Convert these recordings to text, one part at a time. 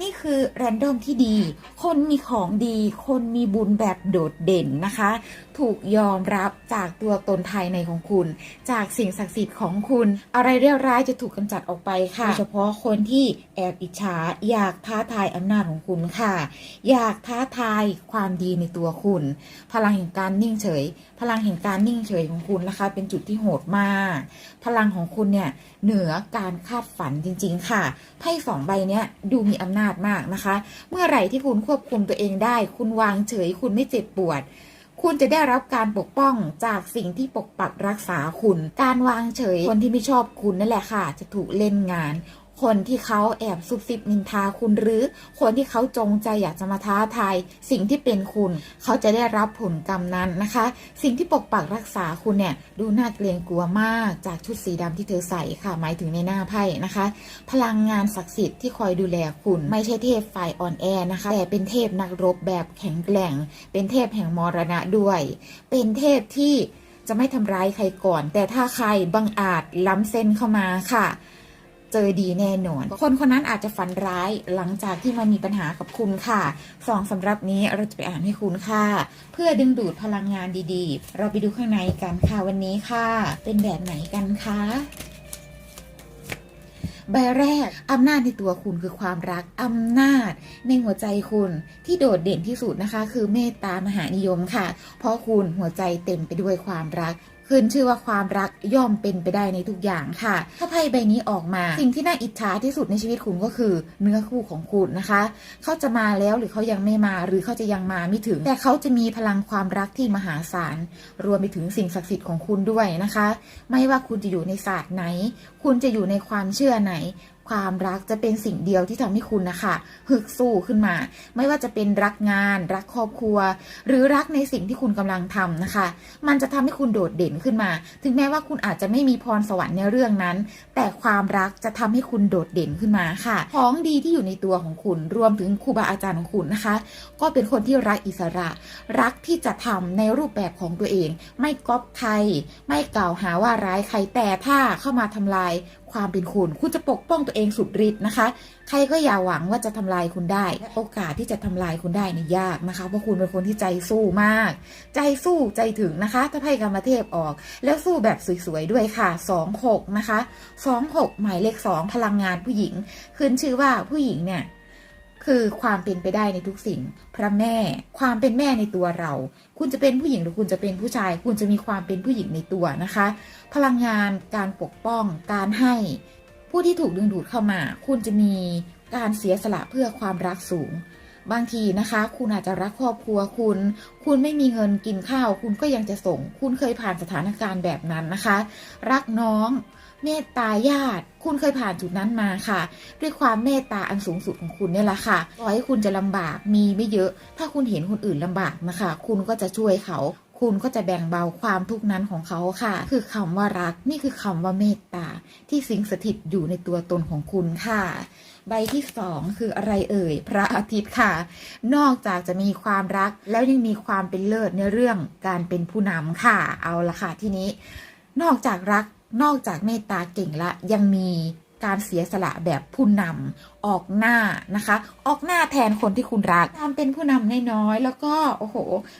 นี่คือแรนดอมที่ดี คนมีของดี คนมีบุญแบบโดดเด่นนะคะ ถูกยอมรับจากตัวตนภายในของคุณ จากสิ่งศักดิ์สิทธิ์ของคุณ อะไรเรียร้ายจะถูกกำจัดออกไปค่ะโดยเฉพาะคนที่แอบอิจฉาอยากท้าทายอำนาจของคุณค่ะ อยากท้าทายความดีในตัวคุณ พลังแห่งการนิ่งเฉย พลังแห่งการนิ่งเฉยของคุณนะคะ เป็นจุดที่โหดมาก พลังของคุณเนี่ยเหนือการคาดฝันจริง ๆ ค่ะไพ่สองใบเนี้ยดูมีอำนาจมากนะคะ เมื่อไหร่ที่คุณควบคุมตัวเองได้ คุณวางเฉย คุณไม่เจ็บปวด คุณจะได้รับการปกป้องจากสิ่งที่ปกปักรักษาคุณ การวางเฉยคนที่ไม่ชอบคุณนั่นแหละค่ะ จะถูกเล่นงาน คนที่เขาแอบซุบซิบนินทาคุณหรือ คนที่เขาจงใจอยากจะมาท้าทายสิ่งที่เป็นคุณ เขาจะได้รับผลกรรมนั้นนะคะ สิ่งที่ปกปักรักษาคุณเนี่ยดูน่าเกรงกลัวมากจากชุดสีดำที่เธอใส่ค่ะ หมายถึงในหน้าไพ่นะคะ พลังงานศักดิ์สิทธิ์ที่คอยดูแลคุณ ไม่ใช่เทพฝ่ายอ่อนแอนะคะแต่เป็นเทพนักรบแบบแข็งแกร่ง เป็นเทพแห่งมรณะด้วย เป็นเทพที่จะไม่ทำร้ายใครก่อน แต่ถ้าใครบังอาจล้ำเส้นเข้ามาค่ะ เจอดีแน่นอน คนคนนั้นอาจจะฝันร้ายหลังจากที่มามีปัญหากับคุณค่ะสองสำรับนี้เราจะไปอ่านให้คุณค่ะ เพื่อดึงดูดพลังงานดีๆ เราไปดูข้างในกันค่ะวันนี้ค่ะ เป็นแบบไหนกันคะใบแรกอำนาจในตัวคุณคือความรักอำนาจในหัวใจคุณที่โดดเด่นที่สุดนะคะ คือเมตตามหานิยมค่ะ เพราะคุณหัวใจเต็มไปด้วยความรัก ขึ้นชื่อว่าความรักย่อมเป็นไปได้ในทุกอย่างค่ะ ถ้าไพ่ใบนี้ออกมา สิ่งที่น่าอิจฉาที่สุดในชีวิตคุณก็คือ เนื้อคู่ของคุณนะคะ เขาจะมาแล้วหรือเขายังไม่มาหรือเขาจะยังมาไม่ถึง แต่เขาจะมีพลังความรักที่มหาศาล รวมไปถึงสิ่งศักดิ์สิทธิ์ของคุณด้วยนะคะ ไม่ว่าคุณจะอยู่ในศาสตร์ไหน คุณจะอยู่ในความเชื่อไหน ความรักจะเป็นสิ่งเดียวที่ทำให้คุณนะคะฮึกสู้ขึ้นมา ไม่ว่าจะเป็นรักงาน รักครอบครัว หรือรักในสิ่งที่คุณกำลังทำนะคะ มันจะทำให้คุณโดดเด่นขึ้นมา ถึงแม้ว่าคุณอาจจะไม่มีพรสวรรค์ในเรื่องนั้น แต่ความรักจะทำให้คุณโดดเด่นขึ้นมาค่ะ ของดีที่อยู่ในตัวของคุณ รวมถึงครูบาอาจารย์ของคุณนะคะ ก็เป็นคนที่รักอิสระ รักที่จะทำในรูปแบบของตัวเอง ไม่ก๊อปใคร ไม่กล่าวหาว่าร้ายใคร แต่ถ้าเข้ามาทำลาย ความเป็นคุณ คุณจะปกป้องตัวเองสุดฤทธิ์นะคะ ใครก็อย่าหวังว่าจะทำลายคุณได้ โอกาสที่จะทำลายคุณได้นี่ยากนะคะ เพราะคุณเป็นคนที่ใจสู้มาก ใจสู้ใจถึงนะคะ ถ้าไพ่กรรมเทพออก แล้วสู้แบบสวยๆด้วยค่ะ 2 6 นะคะ 2 6 หมายเลข 2 พลังงานผู้หญิง ขึ้นชื่อว่าผู้หญิงเนี่ย คือความเป็นไปได้ในทุกสิ่ง พระแม่ ความเป็นแม่ในตัวเรา คุณจะเป็นผู้หญิงหรือคุณจะเป็นผู้ชาย คุณจะมีความเป็นผู้หญิงในตัวนะคะ พลังงานการปกป้อง การให้ ผู้ที่ถูกดึงดูดเข้ามา คุณจะมีการเสียสละเพื่อความรักสูงบางทีนะคะ คุณอาจจะรักครอบครัวคุณ คุณไม่มีเงินกินข้าว คุณก็ยังจะส่ง คุณเคยผ่านสถานการณ์แบบนั้นนะคะ รักน้อง เมตตาญาติ คุณเคยผ่านจุดนั้นมาค่ะ ด้วยความเมตตาอันสูงสุดของคุณเนี่ยแหละค่ะต่อให้คุณจะลำบากมีไม่เยอะ ถ้าคุณเห็นคนอื่นลำบากนะคะ คุณก็จะช่วยเขาคุณก็จะแบ่งเบาความทุกข์นั้นของเขาค่ะ คือคำว่ารัก นี่คือคำว่าเมตตา ที่สิงสถิตอยู่ในตัวตนของคุณค่ะ ใบที่สองคืออะไรเอ่ย พระอาทิตย์ค่ะ นอกจากจะมีความรักแล้วยังมีความเป็นเลิศในเรื่องการเป็นผู้นำค่ะ เอาละค่ะที่นี้ นอกจากรัก นอกจากเมตตาเก่งละยังมี การเสียสละแบบผู้นำออกหน้านะคะ ออกหน้าแทนคนที่คุณรักความเป็นผู้นำน้อยๆแล้วก็โอ้โห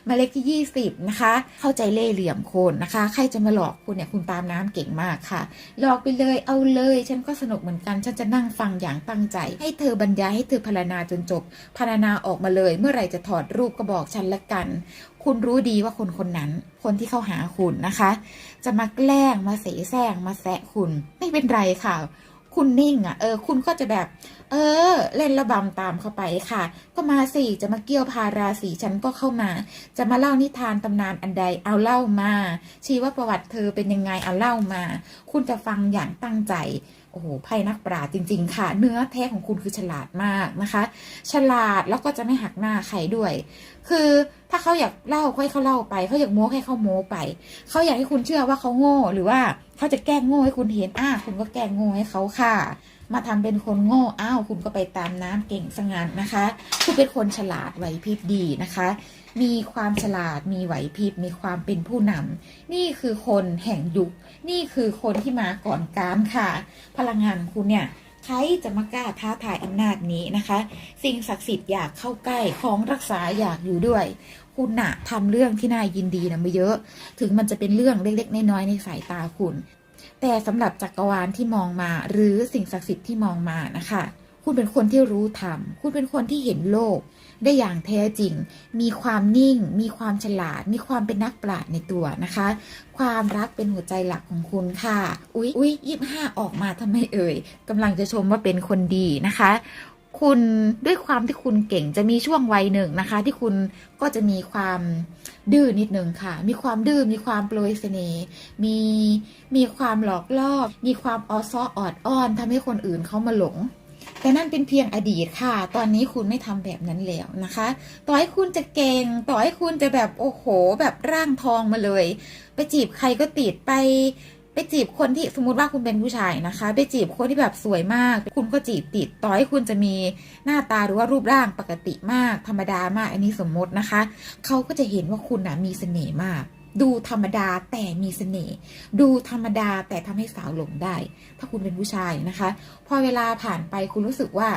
มาเลขที่ 20 นะคะ เข้าใจเล่เหลี่ยมคนนะคะ ใครจะมาหลอกคุณเนี่ยคุณตามน้ำเก่งมากค่ะ หลอกไปเลยเอาเลย ฉันก็สนุกเหมือนกัน ฉันจะนั่งฟังอย่างตั้งใจ ให้เธอบรรยายให้เธอพรรณนาจนจบพรรณนาออกมาเลย เมื่อไหร่จะถอดรูปก็บอกฉันละกันคุณรู้ดีว่าคนคนนั้น คนที่เข้าหาคุณนะคะ จะมาแกล้งมาเสแสร้งมาแซะคุณไม่เป็นไรค่ะ คุณนิ่งอะ เออ คุณก็จะแบบ เออ เล่นระบำตามเข้าไปค่ะ ก็มาสิจะมาเกี่ยวพาราสีฉันก็เข้ามา จะมาเล่านิทานตำนานอันใดเอาเล่ามาชีวประวัติเธอเป็นยังไงเอาเล่ามา คุณจะฟังอย่างตั้งใจโอ้โหไพ่นักปราจริง ๆ ค่ะ เนื้อแท้ของคุณคือฉลาดมากนะคะ ฉลาดแล้วก็จะไม่หักหน้าใครด้วย คือถ้าเขาอยากเล่าก็ให้เขาเล่าไปเขาอยากโม้ให้เขาโม้ไปเขาอยากให้คุณเชื่อว่าเขาโง่หรือว่า เขาจะแก้งโง่ให้คุณเห็นอ้าคุณก็แก้งโง่ให้เขาค่ะ มาทำเป็นคนโง่อ้าวคุณก็ไปตามน้ำเก่งสงันนะคะ คุณเป็นคนฉลาดไหวพริบดีนะคะ มีความฉลาดมีไหวพริบมีความเป็นผู้นำนี่คือคนแห่งยุค นี่คือคนที่มาก่อนการค่ะ พลังงานของคุณเนี่ย ใครจะมากล้าท้าทายอำนาจนี้นะคะ สิ่งศักดิ์สิทธิ์อยากเข้าใกล้ของรักษาอยากอยู่ด้วย คุณน่ะทำเรื่องที่น่ายินดีนะไม่เยอะ ถึงมันจะเป็นเรื่องเล็กๆน้อยๆในสายตาคุณ แต่สำหรับจักรวาลที่มองมา หรือสิ่งศักดิ์สิทธิ์ที่มองมานะคะ คุณเป็นคนที่รู้ธรรมคุณเป็นคนที่เห็นโลก ได้อย่างแท้จริง มีความนิ่ง มีความฉลาด มีความเป็นนักปราชญ์ในตัวนะคะ ความรักเป็นหัวใจหลักของคุณค่ะ อุ๊ยอุ๊ยยี่ห้าออกมาทำไมเอ่ยกำลังจะชมว่าเป็นคนดีนะคะคุณด้วยความที่คุณเก่งจะมีช่วงวัยหนึ่งนะคะ ที่คุณก็จะมีความดื้อนิดนึงค่ะ มีความดื้อมีความโปรยเสน่ห์มีมีความหลอกล่อมีความออซ้อออดอ้อนทำให้คนอื่นเขามาหลง แต่นั่นเป็นเพียงอดีตค่ะ ตอนนี้คุณไม่ทำแบบนั้นแล้วนะคะ ต่อให้คุณจะเก่ง ต่อให้คุณจะแบบโอ้โห แบบร่างทองมาเลย ไปจีบใครก็ติดไป ไปจีบคนที่สมมติว่าคุณเป็นผู้ชายนะคะ ไปจีบคนที่แบบสวยมาก คุณก็จีบติด ต่อให้คุณจะมีหน้าตาหรือว่ารูปร่างปกติมาก ธรรมดามาก อันนี้สมมตินะคะ เขาก็จะเห็นว่าคุณนะมีเสน่ห์มาก ดูธรรมดาแต่มีเสน่ห์ดูธรรมดาแต่ทำให้สาวหลงได้ ถ้าคุณเป็นผู้ชายนะคะ พอเวลาผ่านไปคุณรู้สึกว่า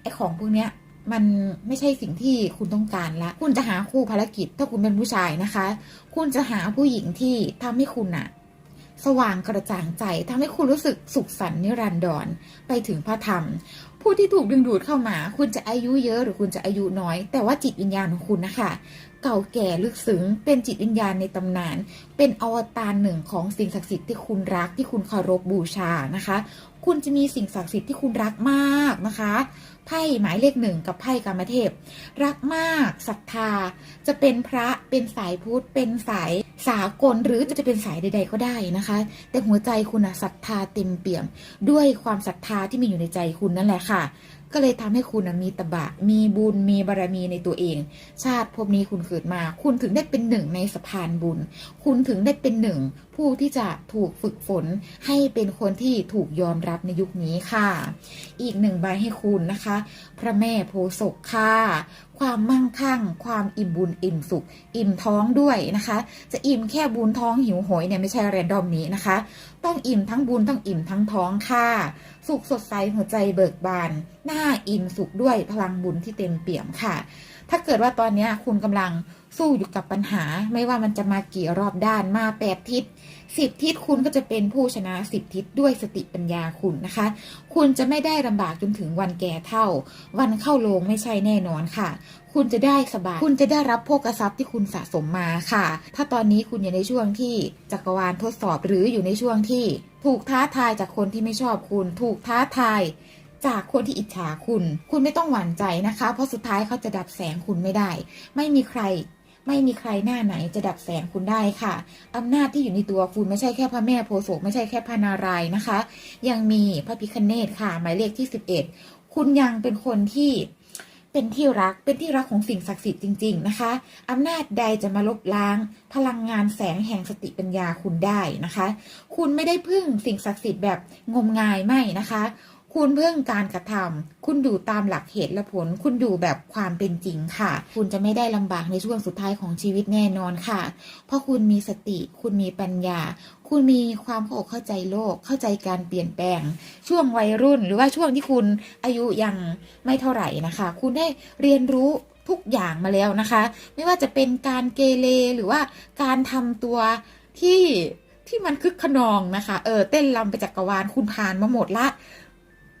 ไอ้ของพวกเนี้ยมันไม่ใช่สิ่งที่คุณต้องการละ คุณจะหาคู่ภารกิจ ถ้าคุณเป็นผู้ชายนะคะ คุณจะหาผู้หญิงที่ทำให้คุณอะสว่างกระจ่างใจทำให้คุณรู้สึกสุขสันต์นิรันดรไปถึงพระธรรม ผู้ที่ถูกดึงดูดเข้ามา คุณจะอายุเยอะหรือคุณจะอายุน้อย แต่ว่าจิตวิญญาณของคุณนะคะ เก่าแก่ลึกซึ้งเป็นจิตวิญญาณในตำนาน เป็นอวตารหนึ่งของสิ่งศักดิ์สิทธิ์ที่คุณรักที่คุณเคารพบูชานะคะ คุณจะมีสิ่งศักดิ์สิทธิ์ที่คุณรักมากนะคะไพ่หมายเลขหนึ่งกับไพ่กามเทพ รักมากศรัทธา จะเป็นพระเป็นสายพุทธ เป็นสายสากลหรือจะเป็นสายใด ๆ ก็ได้นะคะ แต่หัวใจคุณอะศรัทธาเต็มเปี่ยม ด้วยความศรัทธาที่มีอยู่ในใจคุณนั่นแหละค่ะ ก็เลยทำให้คุณมีตบะ มีบุญ มีบารมีในตัวเอง ชาติภพนี้คุณเกิดมา คุณถึงได้เป็นหนึ่งในสะพานบุญ คุณถึงได้เป็นหนึ่ง ผู้ที่จะถูกฝึกฝนให้เป็นคนที่ถูกยอมรับในยุคนี้ค่ะ อีกหนึ่งใบให้คุณนะคะ พระแม่โพศกค่ะ ความมั่งคั่ง ความอิ่มบุญอิ่มสุข อิ่มท้องด้วยนะคะ จะอิ่มแค่บุญท้องหิวโหยเนี่ยไม่ใช่แรนดอมนี้นะคะ ต้องอิ่มทั้งบุญต้องอิ่มทั้งท้องค่ะ สุขสดใสหัวใจเบิกบาน หน้าอิ่มสุขด้วยพลังบุญที่เต็มเปี่ยมค่ะ ถ้าเกิดว่าตอนนี้คุณกำลังสู้อยู่กับปัญหา ไม่ว่ามันจะมากี่รอบด้านมาแปดทิศสิบทิศคุณก็จะเป็นผู้ชนะสิบทิศด้วยสติปัญญาคุณนะคะ คุณจะไม่ได้ลำบากจนถึงวันแก่เท่า วันเข้าโรงไม่ใช่แน่นอนค่ะ คุณจะได้สบาย คุณจะได้รับโภกทรัพย์ที่คุณสะสมมาค่ะ ถ้าตอนนี้คุณอยู่ในช่วงที่จักรวาลทดสอบหรืออยู่ในช่วงที่ ถูกท้าทายจากคนที่ไม่ชอบคุณ ถูกท้าทาย จากคนที่อิจฉาคุณ คุณไม่ต้องหวั่นใจนะคะ เพราะสุดท้ายเขาจะดับแสงคุณไม่ได้ ไม่มีใคร ไม่มีใครหน้าไหนจะดับแสงคุณได้ค่ะอำนาจที่อยู่ในตัวคุณไม่ใช่แค่พระแม่โพธิ์ศพไม่ใช่แค่พระนารายนะคะ ยังมีพระพิคเนตค่ะ หมายเลขที่ 11 คุณยังเป็นคนที่เป็นที่รักเป็นที่รักของสิ่งศักดิ์สิทธิ์จริง ๆ นะคะอำนาจใดจะมาลบล้าง พลังงานแสงแห่งสติปัญญาคุณได้นะคะ คุณไม่ได้พึ่งสิ่งศักดิ์สิทธิ์แบบงมงายไม่นะคะ คุณเพิ่งการกระทำคุณดูตามหลักเหตุและผล คุณดูแบบความเป็นจริงค่ะ คุณจะไม่ได้ลำบากในช่วงสุดท้ายของชีวิตแน่นอนค่ะ เพราะคุณมีสติ คุณมีปัญญา คุณมีความเข้าอกเข้าใจโลก เข้าใจการเปลี่ยนแปลง ช่วงวัยรุ่น หรือว่าช่วงที่คุณอายุยังไม่เท่าไหร่นะคะ คุณได้เรียนรู้ทุกอย่างมาแล้วนะคะ ไม่ว่าจะเป็นการเกเรหรือว่าการทำตัวที่ที่มันคึกขนองนะคะ เออเต้นรำไปจักรวาลคุณผ่านมาหมดละ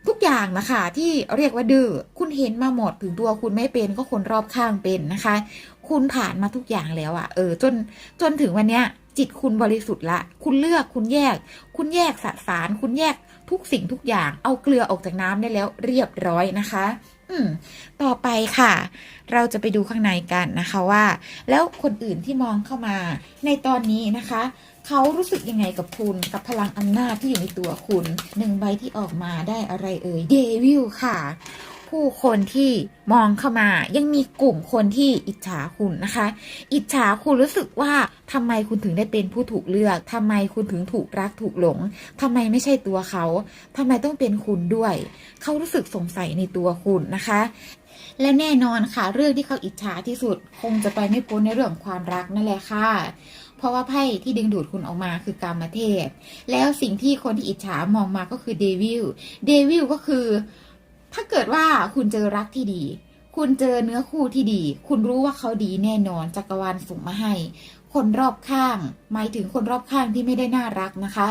ทุกอย่างนะคะที่เรียกว่าดื้อคุณเห็นมาหมดถึงตัวคุณไม่เป็นก็คนรอบข้างเป็นนะคะ คุณผ่านมาทุกอย่างแล้วอะเออจนจนถึงวันเนี้ย จิตคุณบริสุทธิ์ละ คุณเลือกคุณแยก คุณแยกสสาร คุณแยกทุกสิ่งทุกอย่าง เอาเกลือออกจากน้ำได้แล้วเรียบร้อยนะคะ อืม ต่อไปค่ะ เราจะไปดูข้างในกันนะคะว่า แล้วคนอื่นที่มองเข้ามาในตอนนี้นะคะ เขารู้สึกยังไงกับคุณกับพลังอำนาจที่อยู่ในตัวคุณหนึ่งใบที่ออกมาได้อะไรเอ่ยเดวิลค่ะ ผู้คนที่มองเข้ามายังมีกลุ่มคนที่อิจฉาคุณนะคะ อิจฉาคุณรู้สึกว่าทำไมคุณถึงได้เป็นผู้ถูกเลือกทำไมคุณถึงถูกรักถูกหลงทำไมไม่ใช่ตัวเขาทำไมต้องเป็นคุณด้วย เขารู้สึกสงสัยในตัวคุณนะคะ และแน่นอนค่ะ เรื่องที่เขาอิจฉาที่สุด คงจะไปไม่พ้นในเรื่องของความรักนั่นแหละค่ะ เพราะว่าไพ่ที่ดึงดูดคุณออกมาคือกามเทพ แล้วสิ่งที่คนที่อิจฉามองมาก็คือเดวิลเดวิลก็คือ ถ้าเกิดว่าคุณเจอรักที่ดี คุณเจอเนื้อคู่ที่ดี คุณรู้ว่าเขาดีแน่นอนจักรวาลส่งมาให้ คนรอบข้าง หมายถึงคนรอบข้างที่ไม่ได้น่ารักนะคะ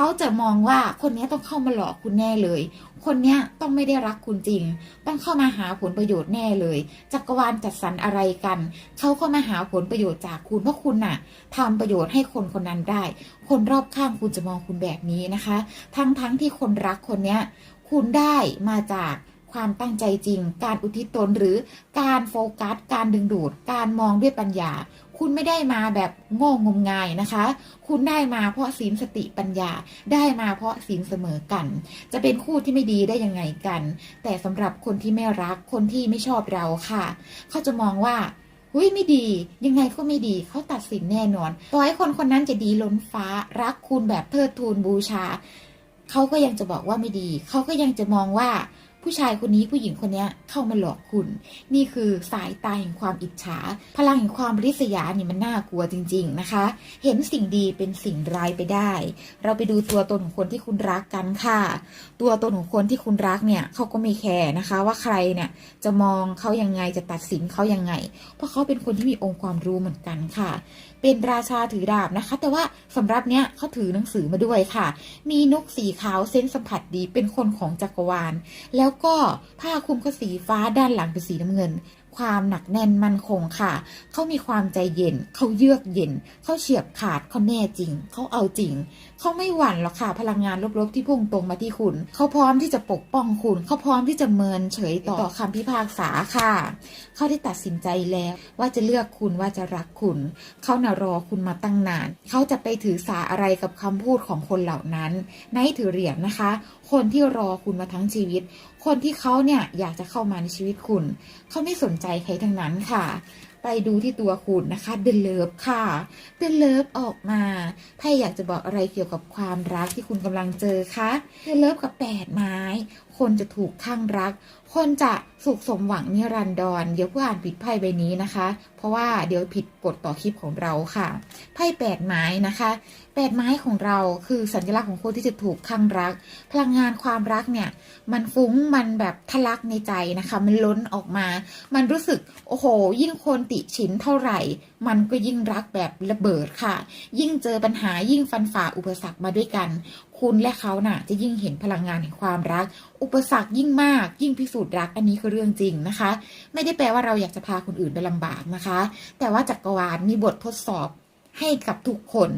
เขาจะมองว่าคนนี้ต้องเข้ามาหลอกคุณแน่เลย คนนี้ต้องไม่ได้รักคุณจริง ต้องเข้ามาหาผลประโยชน์แน่เลย จักรวาลจัดสรรอะไรกัน เขาเข้ามาหาผลประโยชน์จากคุณเพราะคุณน่ะทำประโยชน์ให้คนคนนั้นได้ คนรอบข้างคุณจะมองคุณแบบนี้นะคะ ทั้งทั้งที่คนรักคนเนี้ยคุณได้มาจากความตั้งใจจริง การอุทิศตนหรือการโฟกัส การดึงดูด การมองด้วยปัญญา คุณไม่ได้มาแบบโง่งมงายนะคะ คุณได้มาเพราะศีลสติปัญญา ได้มาเพราะศีลเสมอกัน จะเป็นคู่ที่ไม่ดีได้ยังไงกัน แต่สำหรับคนที่ไม่รัก คนที่ไม่ชอบเราค่ะ เขาจะมองว่าหุ้ยไม่ดี ยังไงก็ไม่ดีเขาตัดสินแน่นอนต่อให้คนคนนั้นจะดีล้นฟ้ารักคุณแบบเทิดทูนบูชา เขาก็ยังจะบอกว่าไม่ดี เขาก็ยังจะมองว่า ผู้ชายคนนี้ผู้หญิงคนนี้เข้ามาหลอกคุณ นี่คือสายตาแห่งความอิจฉา พลังแห่งความริษยานี่มันน่ากลัวจริง ๆนะคะ เห็นสิ่งดีเป็นสิ่งร้ายไปได้ เราไปดูตัวตนของคนที่คุณรักกันค่ะ ตัวตนของคนที่คุณรักเนี่ยเขาก็ไม่แคร์นะคะ ว่าใครเนี่ยจะมองเขายังไงจะตัดสินเขายังไง เพราะเขาเป็นคนที่มีองค์ความรู้เหมือนกันค่ะ เป็นราชาถือดาบนะคะ แต่ว่าสำหรับเนี้ยเขาถือหนังสือมาด้วยค่ะ มีนกสีขาวเส้นสัมผัสดีเป็นคนของจักรวาลแล้วแล้วก็ผ้าคลุมก็สีฟ้าด้านหลังเป็นสีน้ำเงิน ความหนักแน่นมั่นคงค่ะ เขามีความใจเย็น เขาเยือกเย็น เขาเฉียบขาด เขาแน่จริง เขาเอาจริง เขาไม่หวั่นหรอกค่ะพลังงานลบๆที่พุ่งตรงมาที่คุณ เขาพร้อมที่จะปกป้องคุณ เขาพร้อมที่จะเมินเฉยต่อคำพิพากษาค่ะ เขาได้ตัดสินใจแล้วว่าจะเลือกคุณว่าจะรักคุณ เขาน่ะรอคุณมาตั้งนาน เขาจะไปถือสาอะไรกับคำพูดของคนเหล่านั้นในถือเหรียญนะคะ คนที่รอคุณมาทั้งชีวิต คนที่เขาเนี่ยอยากจะเข้ามาในชีวิตคุณ เขาไม่สนใจใครทั้งนั้นค่ะ ไปดูที่ตัวคุณนะคะเดลเลิฟค่ะเดลเลิฟออกมาไพ่อยากจะบอกอะไรเกี่ยวกับความรักที่คุณกำลังเจอคะเดลเลิฟกับแปดไม้ คนจะถูกข้างรักคนจะสุขสมหวังนิรันดรเดี๋ยวผู้อ่านผิดไพ่ใบนี้นะคะ เพราะว่าเดี๋ยวผิดกฎต่อคลิปของเราค่ะไพ่แปดไม้นะคะแปดไม้ของเราคือสัญลักษณ์ของคนที่จะถูกข้างรัก พลังงานความรักเนี่ยมันฟุ้งมันแบบทะลักในใจนะคะ มันล้นออกมา มันรู้สึกโอ้โห ยิ่งคนติฉินเท่าไหร่ มันก็ยิ่งรักแบบระเบิดค่ะ ยิ่งเจอปัญหายิ่งฟันฝ่าอุปสรรคมาด้วยกัน คุณและเขาน่ะ จะยิ่งเห็นพลังงานแห่งความรัก อุปสรรคยิ่งมาก ยิ่งพิสูจน์รักอันนี้คือเรื่องจริงนะคะ ไม่ได้แปลว่าเราอยากจะพาคนอื่นไปลำบากนะคะ แต่ว่าจักรวาลมีบททดสอบให้กับทุกคน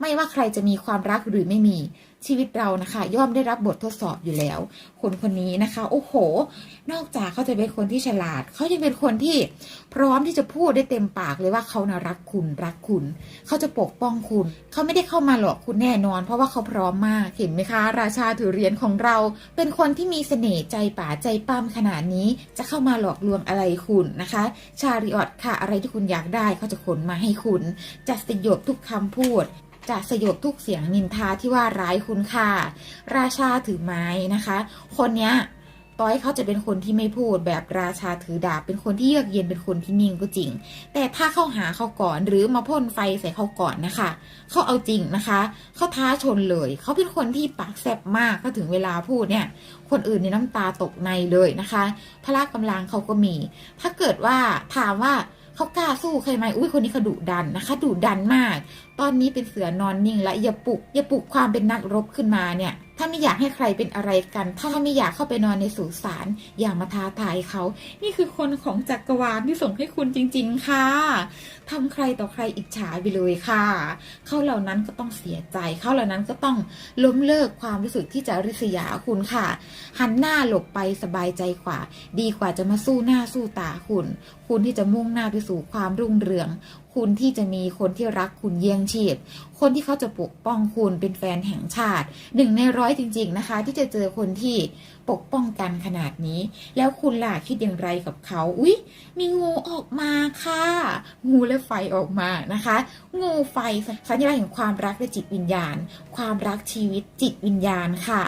ไม่ว่าใครจะมีความรักหรือไม่มีชีวิตเรานะคะย่อมได้รับบททดสอบอยู่แล้ว คนคนนี้นะคะ โอ้โห นอกจากเขาจะเป็นคนที่ฉลาด เขายังเป็นคนที่พร้อมที่จะพูดได้เต็มปากเลยว่าเขานะรักคุณรักคุณ เขาจะปกป้องคุณ เขาไม่ได้เข้ามาหลอกคุณแน่นอน เพราะว่าเขาพร้อมมากเห็นไหมคะ ราชาถือเหรียญของเรา เป็นคนที่มีเสน่ห์ใจป่าใจปั้มขนาดนี้จะเข้ามาหลอกลวงอะไรคุณนะคะ ชาริออตค่ะอะไรที่คุณอยากได้เขาจะขนมาให้คุณจะสยบทุกคำพูด จะสยบทุกเสียงนินทาที่ว่าร้ายคุณค่ะราชาถือไม้นะคะ คนเนี้ยต่อให้เขาจะเป็นคนที่ไม่พูดแบบราชาถือดาบ เป็นคนที่เยือกเย็นเป็นคนที่นิ่งก็จริง แต่ถ้าเข้าหาเขาก่อนหรือมาพ่นไฟใส่เขาก่อนนะคะเขาเอาจริงนะคะเขาท้าชนเลยเขาเป็นคนที่ปากแซบมากถ้าถึงเวลาพูดเนี่ยคนอื่นในน้ำตาตกในเลยนะคะ พละกำลังเขาก็มี ถ้าเกิดว่าถามว่า เขากล้าสู้ใครไหมอุ้ยคนนี้เขาดุดันนะคะดุดันมาก ตอนนี้เป็นเสือนอนนิ่งและอย่าปลุกอย่าปลุกความเป็นนักรบขึ้นมาเนี่ย ถ้าไม่อยากให้ใครเป็นอะไรกัน ถ้าไม่อยากเข้าไปนอนในสุสานอย่ามาท้าทายเขา นี่คือคนของจักรวาลที่ส่งให้คุณจริง ๆ ค่ะทำใครต่อใครอิจฉาไปเลยค่ะ เขาเหล่านั้นก็ต้องเสียใจ เขาเหล่านั้นก็ต้องล้มเลิกความรู้สึกที่จะริษยาคุณค่ะ หันหน้าหลบไปสบายใจกว่า ดีกว่าจะมาสู้หน้าสู้ตาคุณ คุณที่จะมุ่งหน้าไปสู่ความรุ่งเรือง คุณที่จะมีคนที่รักคุณเยี่ยงชีพ คนที่เขาจะปกป้องคุณเป็นแฟนแห่งชาติหนึ่งในร้อยจริง ๆนะคะ ที่จะเจอคนที่ปกป้องกันขนาดนี้ แล้วคุณล่ะคิดอย่างไรกับเขา อุ๊ย มีงูออกมาค่ะ งูและไฟออกมานะคะ งูไฟสัญลักษณ์แห่งความรักและจิตวิญญาณ ความรักชีวิตจิตวิญญาณค่ะ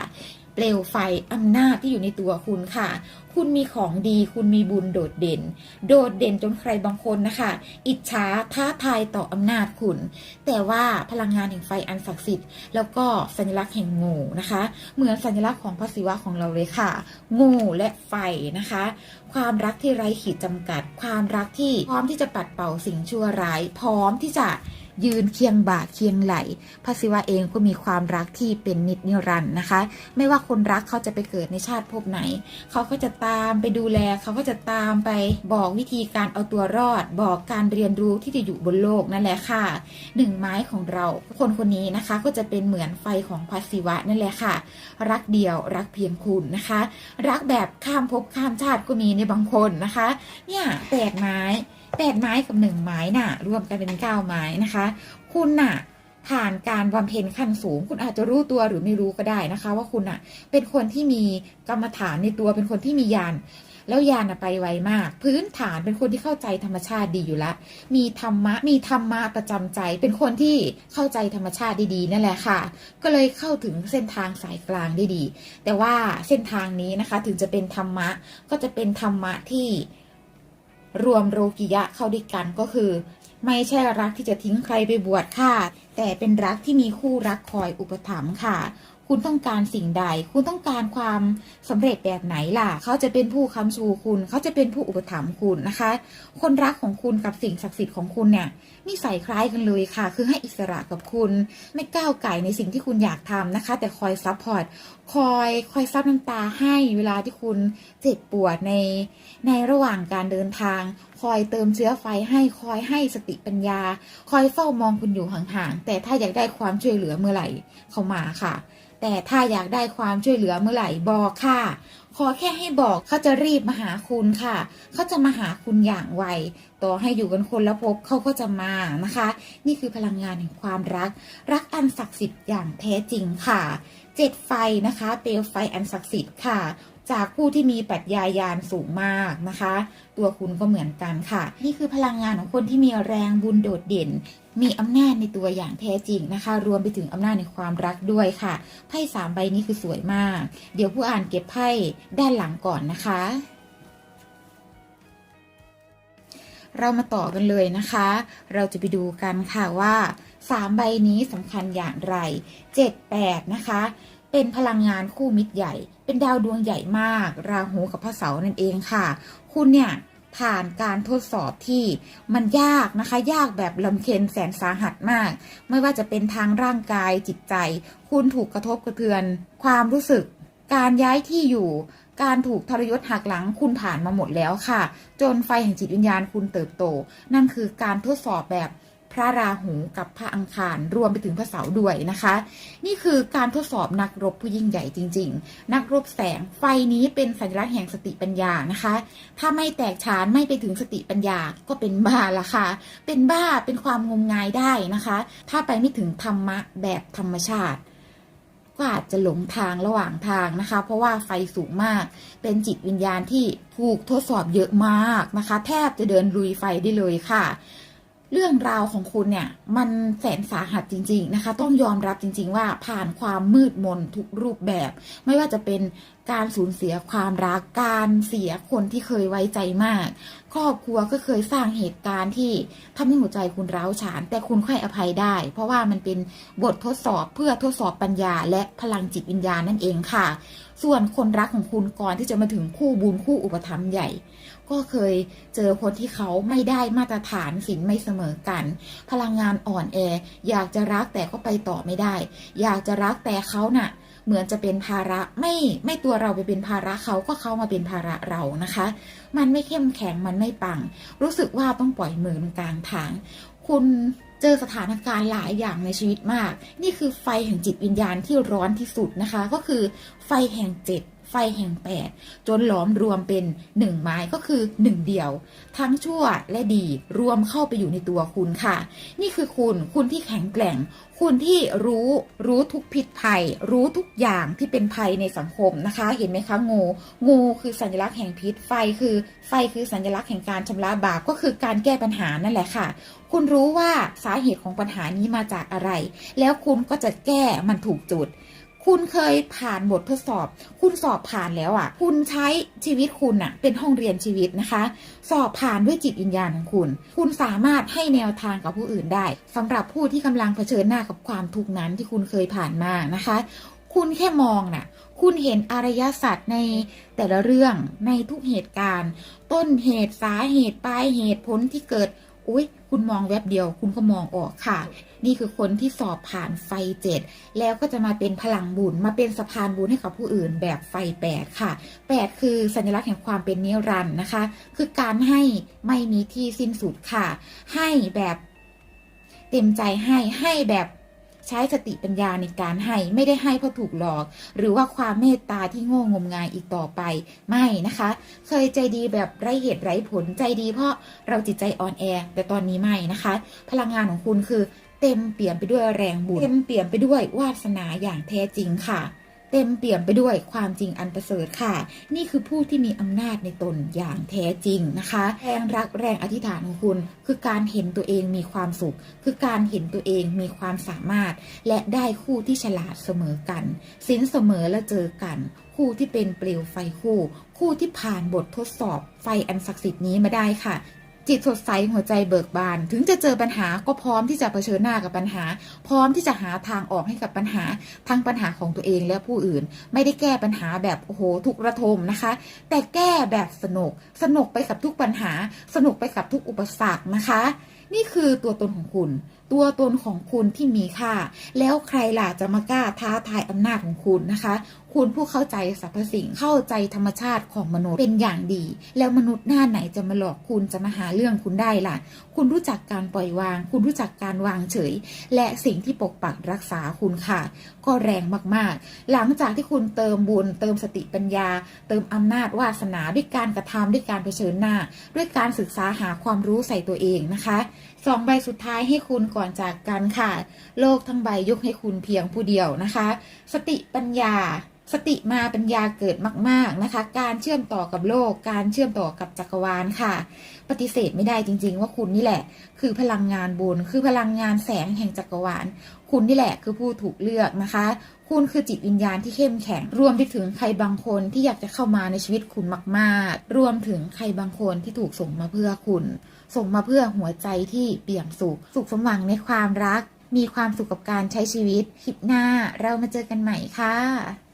เปลวไฟอำนาจที่อยู่ในตัวคุณค่ะ คุณมีของดี คุณมีบุญโดดเด่น โดดเด่นจนใครบางคนนะคะ อิจฉาท้าทายต่ออำนาจคุณ แต่ว่าพลังงานแห่งไฟอันศักดิ์สิทธิ์แล้วก็สัญลักษณ์แห่งงูนะคะ เหมือนสัญลักษณ์ของพระศิวะของเราเลยค่ะ งูและไฟนะคะ ความรักที่ไร้ขีดจำกัด ความรักที่พร้อมที่จะปัดเป่าสิ่งชั่วร้าย พร้อมที่จะ ยืนเคียงบ่าเคียงไหลพระศิวะเองก็มีความรักที่เป็นนิจนิรันด์นะคะ ไม่ว่าคนรักเขาจะไปเกิดในชาติภพไหน เขาก็จะตามไปดูแล เขาก็จะตามไปบอกวิธีการเอาตัวรอด บอกการเรียนรู้ที่จะอยู่บนโลกนั่นแหละค่ะหนึ่งไม้ของเราคนคนนี้นะคะก็จะเป็นเหมือนไฟของพระศิวะนั่นแหละค่ะ รักเดียวรักเพียงคุณนะคะ รักแบบข้ามภพข้ามชาติก็มีในบางคนนะคะ เนี่ยแปดไม้ แปดไม้กับหนึ่งไม้น่ะ รวมกันเป็นเก้าไม้นะคะ คุณน่ะผ่านการบำเพ็ญขั้นสูง คุณอาจจะรู้ตัวหรือไม่รู้ก็ได้นะคะ ว่าคุณน่ะเป็นคนที่มีกรรมฐานในตัวเป็นคนที่มียานแล้วยานไปไวมาก พื้นฐานเป็นคนที่เข้าใจธรรมชาติดีอยู่ล้วมีธรรมะมีธรรมะประจำใจ เป็นคนที่เข้าใจธรรมชาติดีๆนั่นแหละค่ะ ก็เลยเข้าถึงเส้นทางสายกลางได้ดี แต่ว่าเส้นทางนี้นะคะถึงจะเป็นธรรมะก็จะเป็นธรรมะที่ รวมโรกิยะเข้าด้วยกันก็คือ ไม่ใช่รักที่จะทิ้งใครไปบวชค่ะ แต่เป็นรักที่มีคู่รักคอยอุปถัมภ์ค่ะ คุณต้องการสิ่งใด คุณต้องการความสำเร็จแบบไหนล่ะ เขาจะเป็นผู้ค้ำชูคุณ เขาจะเป็นผู้อุปถัมภ์คุณนะคะ คนรักของคุณกับสิ่งศักดิ์สิทธิ์ของคุณเนี่ยนิสัยคล้ายกันเลยค่ะ คือให้อิสระกับคุณ ไม่ก้าวไก่ในสิ่งที่คุณอยากทำนะคะ แต่คอยซัพพอร์ต คอยคอยซับน้ำตาให้เวลาที่คุณเจ็บปวดในในระหว่างการเดินทาง คอยเติมเชื้อไฟให้คอยให้สติปัญญา คอยเฝ้ามองคุณอยู่ห่างๆ แต่ถ้าอยากได้ความช่วยเหลือเมื่อไหร่ เขามาค่ะ แต่ถ้าอยากได้ความช่วยเหลือเมื่อไหร่บอกค่ะ ขอแค่ให้บอกเขาจะรีบมาหาคุณค่ะ เขาจะมาหาคุณอย่างไว ต่อให้อยู่กันคนละภพเขาก็จะมานะคะ นี่คือพลังงานแห่งความรัก รักอันศักดิ์สิทธิ์อย่างแท้จริงค่ะ เจ็ดไฟนะคะ เปลวไฟอันศักดิ์สิทธิ์ค่ะ จากผู้ที่มีปรัชญายานสูงมากนะคะ ตัวคุณก็เหมือนกันค่ะ นี่คือพลังงานของคนที่มีแรงบุญโดดเด่น มีอำนาจในตัวอย่างแท้จริงนะคะ รวมไปถึงอำนาจในความรักด้วยค่ะไพ่สามใบนี้คือสวยมาก เดี๋ยวผู้อ่านเก็บไพ่ด้านหลังก่อนนะคะ เรามาต่อกันเลยนะคะ เราจะไปดูกันค่ะว่าสามใบนี้สำคัญอย่างไรเจ็ดแปดนะคะ เป็นพลังงานคู่มิตรใหญ่ เป็นดาวดวงใหญ่มาก ราหูกับพระเสาร์นั่นเองค่ะ คุณเนี่ยผ่านการทดสอบที่มันยากนะคะ ยากแบบลำเค็ญแสนสาหัสมาก ไม่ว่าจะเป็นทางร่างกายจิตใจ คุณถูกกระทบกระเทือน ความรู้สึก การย้ายที่อยู่ การถูกทรยศหักหลังคุณผ่านมาหมดแล้วค่ะ จนไฟแห่งจิตวิญญาณคุณเติบโต นั่นคือการทดสอบแบบ ระราหูกับพระอังคารรวมไปถึงพระเสาร์ด้วยนะคะ นี่คือการทดสอบนักรบผู้ยิ่งใหญ่จริง ๆ นักรบแสงไฟนี้เป็นสัญลักษณ์แห่งสติปัญญานะคะ ถ้าไม่แตกฉานไม่ไปถึงสติปัญญาก็เป็นบ้าละค่ะ เป็นบ้าเป็นความงมงายได้นะคะ ถ้าไปไม่ถึงธรรมะแบบธรรมชาติก็อาจจะหลงทางระหว่างทางนะคะ เพราะว่าไฟสูงมาก เป็นจิตวิญญาณที่ถูกทดสอบเยอะมากนะคะ แทบจะเดินลุยไฟได้เลยค่ะ เรื่องราวของคุณเนี่ย มันแสนสาหัสจริง ๆ นะคะ ต้องยอมรับจริง ๆ ว่าผ่านความมืดมนทุกรูปแบบ ไม่ว่าจะเป็นการสูญเสียความรักการเสียคนที่เคยไว้ใจมาก ครอบครัวก็เคยสร้างเหตุการณ์ที่ทำให้หัวใจคุณร้าวฉาน แต่คุณค่อยอภัยได้ เพราะว่ามันเป็นบททดสอบเพื่อทดสอบปัญญา และพลังจิตวิญญาณนั่นเองค่ะ ส่วนคนรักของคุณก่อนที่จะมาถึงคู่บุญคู่อุปถัมภ์ใหญ่ ก็เคยเจอคนที่เขาไม่ได้มาตรฐานสินไม่เสมอกัน พลังงานอ่อนแอ อยากจะรักแต่ก็ไปต่อไม่ได้ อยากจะรักแต่เขาน่ะ เหมือนจะเป็นภาระไม่ไม่ตัวเราไปเป็นภาระเขาก็เขามาเป็นภาระเรานะคะ มันไม่เข้มแข็งมันไม่ปัง รู้สึกว่าต้องปล่อยมือมันกลางทาง คุณเจอสถานการณ์หลายอย่างในชีวิตมาก นี่คือไฟแห่งจิตวิญญาณที่ร้อนที่สุดนะคะ ก็คือไฟแห่งเจ็ด ไฟแห่งแปดจนหลอมรวมเป็นหนึ่งไม้ก็คือหนึ่งเดียว ทั้งชั่วและดีรวมเข้าไปอยู่ในตัวคุณค่ะ นี่คือคุณคุณที่แข็งแกร่ง คุณที่รู้รู้ทุกพิษภัย รู้ทุกอย่างที่เป็นภัยในสังคมนะคะ เห็นไหมคะงู งูคือสัญลักษณ์แห่งพิษไฟคือไฟคือสัญลักษณ์แห่งการชำระบาปก็คือการแก้ปัญหานั่นแหละค่ะ คุณรู้ว่าสาเหตุของปัญหานี้มาจากอะไร แล้วคุณก็จะแก้มันถูกจุด คุณเคยผ่านบททดสอบ คุณสอบผ่านแล้วอะ คุณใช้ชีวิตคุณอะ เป็นห้องเรียนชีวิตนะคะ สอบผ่านด้วยจิตวิญญาณของคุณ คุณสามารถให้แนวทางกับผู้อื่นได้สำหรับผู้ที่กำลังเผชิญหน้ากับความทุกข์นั้นที่คุณเคยผ่านมานะคะ คุณแค่มองน่ะคุณเห็นอารยสัจในแต่ละเรื่องในทุกเหตุการณ์ ต้นเหตุสาเหตุปลายเหตุผลที่เกิดอุ้ยคุณมองแวบเดียว คุณก็มองออกค่ะ นี่คือคนที่สอบผ่านไฟเจ็ดแล้วก็จะมาเป็นพลังบุญมาเป็นสะพานบุญให้กับผู้อื่นแบบไฟแปดค่ะแปดคือสัญลักษณ์แห่งความเป็นนิรันดร์นะคะ คือการให้ไม่มีที่สิ้นสุดค่ะ ให้แบบเต็มใจให้ให้แบบใช้สติปัญญาในการให้ไม่ได้ให้เพราะถูกหลอก หรือว่าความเมตตาที่โง่งมงายอีกต่อไป ไม่นะคะ เคยใจดีแบบไร้เหตุไร้ผลใจดีเพราะเราจิตใจอ่อนแอ แต่ตอนนี้ไม่นะคะ พลังงานของคุณคือ เต็มเปี่ยมไปด้วยแรงบุญ เต็มเปี่ยมไปด้วยวาสนาอย่างแท้จริงค่ะ เต็มเปี่ยมไปด้วยความจริงอันประเสริฐค่ะ นี่คือผู้ที่มีอำนาจในตนอย่างแท้จริงนะคะ แรงรักแรงอธิษฐานของคุณ คือการเห็นตัวเองมีความสุข คือการเห็นตัวเองมีความสามารถ และได้คู่ที่ฉลาดเสมอกันสินเสมอและเจอกัน คู่ที่เป็นเปลวไฟคู่ คู่ที่ผ่านบททดสอบไฟอันศักดิ์สิทธิ์นี้มาได้ค่ะ จิตสดใสหัวใจเบิกบาน ถึงจะเจอปัญหาก็พร้อมที่จะเผชิญหน้ากับปัญหา พร้อมที่จะหาทางออกให้กับปัญหาทั้งปัญหาของตัวเองและผู้อื่น ไม่ได้แก้ปัญหาแบบโอ้โหทุกระทมนะคะ แต่แก้แบบสนุก สนุกไปกับทุกปัญหา สนุกไปกับทุกอุปสรรคนะคะ นี่คือตัวตนของคุณ ตัวตนของคุณที่มีค่า แล้วใครล่ะจะมากล้าท้าทายอำนาจของคุณนะคะ คุณผู้เข้าใจสรรพสิ่งเข้าใจธรรมชาติของมนุษย์เป็นอย่างดี แล้วมนุษย์หน้าไหนจะมาหลอกคุณจะมาหาเรื่องคุณได้ล่ะ คุณรู้จักการปล่อยวาง คุณรู้จักการวางเฉย และสิ่งที่ปกปักรักษาคุณค่ะ ก็แรงมากๆ หลังจากที่คุณเติมบุญ เติมสติปัญญา เติมอำนาจวาสนาด้วยการกระทำด้วยการเผชิญหน้า ด้วยการศึกษาหาความรู้ใส่ตัวเองนะคะสองใบสุดท้ายให้คุณก่อนจากกันค่ะ โลกทั้งใบยกให้คุณเพียงผู้เดียวนะคะ สติปัญญา สติมาปัญญาเกิดมาก ๆนะคะ การเชื่อมต่อกับโลก การเชื่อมต่อกับจักรวาลค่ะ ปฏิเสธไม่ได้จริง ๆ ว่าคุณนี่แหละ คือพลังงานบุญ คือพลังงานแสงแห่งจักรวาล คุณนี่แหละคือผู้ถูกเลือกนะคะคุณคือจิตวิญญาณที่เข้มแข็ง รวมไปถึงใครบางคนที่อยากจะเข้ามาในชีวิตคุณมาก ๆ รวมถึงใครบางคนที่ถูกส่งมาเพื่อคุณ ส่งมาเพื่อหัวใจที่เปี่ยมสุข สุขสมหวังในความรัก มีความสุขกับการใช้ชีวิต คลิปหน้าเรามาเจอกันใหม่ค่ะ